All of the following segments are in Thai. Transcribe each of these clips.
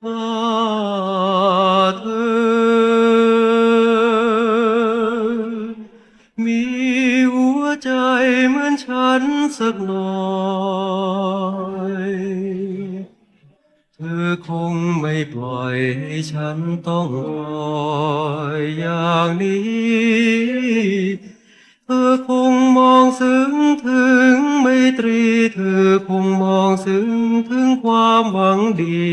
เธอ มีหัวใจเหมือนฉันสักหน่อยเธอคงไม่ปล่อยให้ฉันต้องคอยอย่างนี้ เธอคง ถึงความหวังดี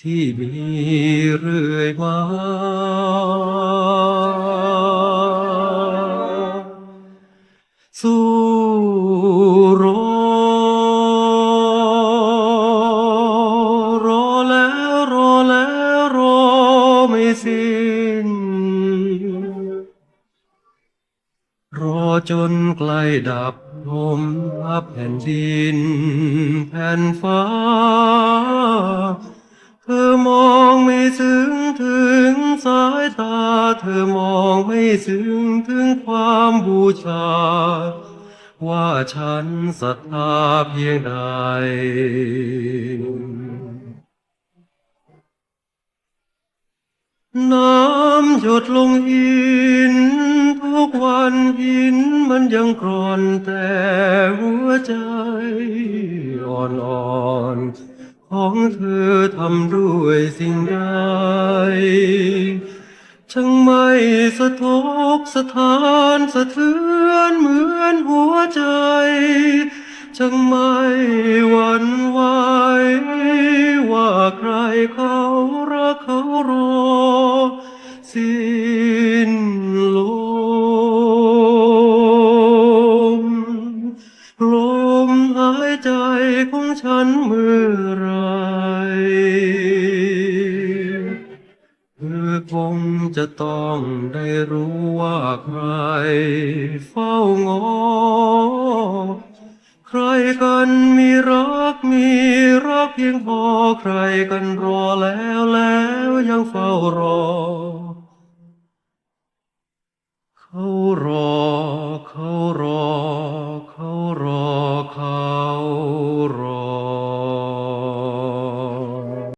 ที่มีเรื่อยมา รอจนใกล้ดับลมพับแผ่นดิน แผ่นฟ้า เธอมองไม่ซึ้งถึงสายตา เธอมองไม่ซึ้งถึงความบูชา ว่าฉันศรัทธาเพียงใดน้ำหยดลงหิน ยังกรอนแต่หัวใจอ่อนๆของเธอทำด้วยสิ่งใดช่างไม่สะทกสะท้านสะเทือนเหมือนหัวใจช่างไม่หวั่นไหว คงจะต้องได้รู้ว่าใครเฝ้างอ ใครกันมีรักมีรักเพียงพอใครกันรอแล้วแล้วยังเฝ้ารอ เขารอเขารอเขารอเขา